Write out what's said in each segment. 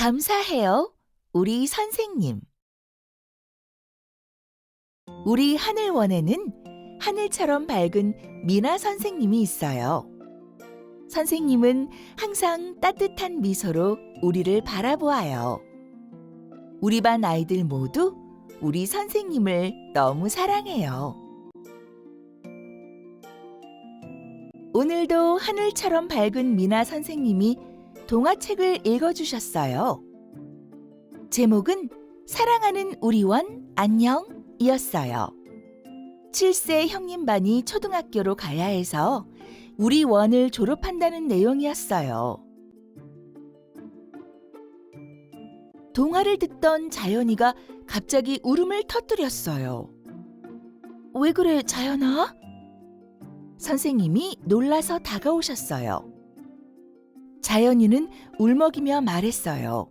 감사해요, 우리 선생님. 우리 하늘원에는 하늘처럼 밝은 미나 선생님이 있어요. 선생님은 항상 따뜻한 미소로 우리를 바라보아요. 우리 반 아이들 모두 우리 선생님을 너무 사랑해요. 오늘도 하늘처럼 밝은 미나 선생님이 동화책을 읽어주셨어요. 제목은 사랑하는 우리 원 안녕이었어요. 7세 형님 반이 초등학교로 가야 해서 우리 원을 졸업한다는 내용이었어요. 동화를 듣던 자연이가 갑자기 울음을 터뜨렸어요. 왜 그래, 자연아? 선생님이 놀라서 다가오셨어요. 자연이는 울먹이며 말했어요.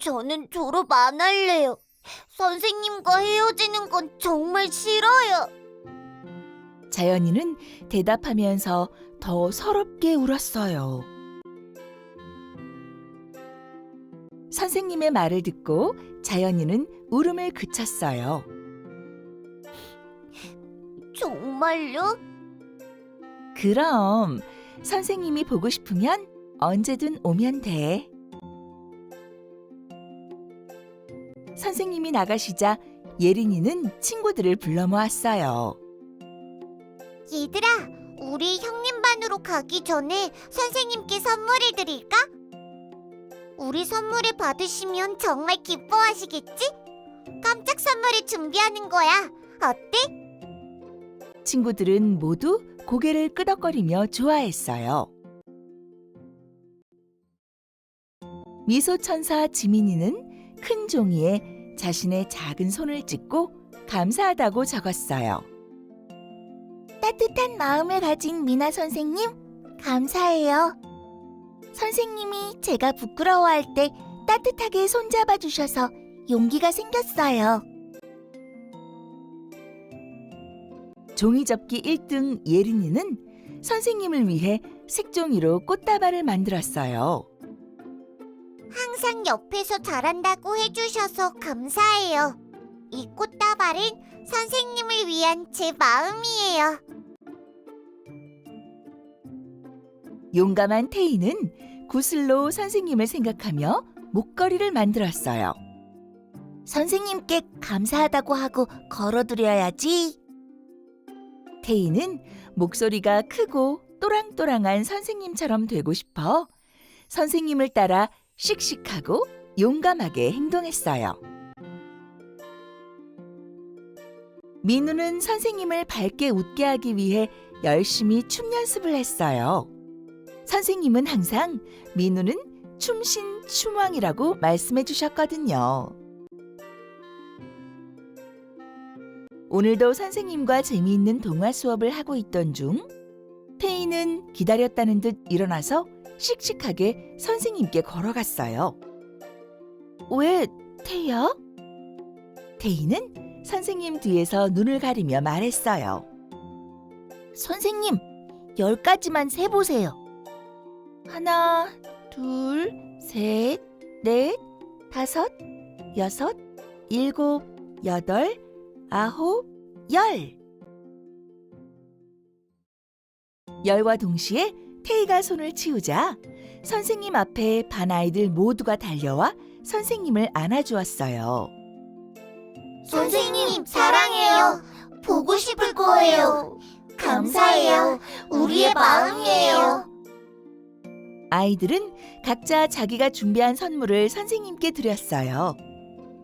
저는 졸업 안 할래요. 선생님과 헤어지는 건 정말 싫어요. 자연이는 대답하면서 더 서럽게 울었어요. 선생님의 말을 듣고 자연이는 울음을 그쳤어요. 정말요? 그럼 선생님이 보고 싶으면 언제든 오면 돼. 선생님이 나가시자 예린이는 친구들을 불러 모았어요. 얘들아, 우리 형님 반으로 가기 전에 선생님께 선물을 드릴까? 우리 선물을 받으시면 정말 기뻐하시겠지? 깜짝 선물을 준비하는 거야. 어때? 친구들은 모두 고개를 끄덕거리며 좋아했어요. 미소천사 지민이는 큰 종이에 자신의 작은 손을 찍고 감사하다고 적었어요. 따뜻한 마음을 가진 미나 선생님, 감사해요. 선생님이 제가 부끄러워할 때 따뜻하게 손잡아 주셔서 용기가 생겼어요. 종이접기 1등 예린이는 선생님을 위해 색종이로 꽃다발을 만들었어요. 항상 옆에서 잘한다고 해주셔서 감사해요. 이 꽃다발은 선생님을 위한 제 마음이에요. 용감한 태희는 구슬로 선생님을 생각하며 목걸이를 만들었어요. 선생님께 감사하다고 하고 걸어드려야지. 태희는 목소리가 크고 또랑또랑한 선생님처럼 되고 싶어 선생님을 따라 씩씩하고 용감하게 행동했어요. 민우는 선생님을 밝게 웃게 하기 위해 열심히 춤 연습을 했어요. 선생님은 항상 민우는 춤신 춤왕이라고 말씀해 주셨거든요. 오늘도 선생님과 재미있는 동화 수업을 하고 있던 중 태희는 기다렸다는 듯 일어나서 씩씩하게 선생님께 걸어갔어요. 왜 태희야? 태희는 선생님 뒤에서 눈을 가리며 말했어요. 선생님, 열 가지만 세보세요. 하나, 둘, 셋, 넷, 다섯, 여섯, 일곱, 여덟, 아홉, 열. 열과 동시에 태희가 손을 치우자 선생님 앞에 반 아이들 모두가 달려와 선생님을 안아주었어요. 선생님, 사랑해요. 보고 싶을 거예요. 감사해요. 우리의 마음이에요. 아이들은 각자 자기가 준비한 선물을 선생님께 드렸어요.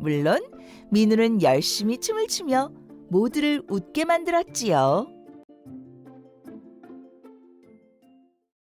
물론 민우는 열심히 춤을 추며 모두를 웃게 만들었지요.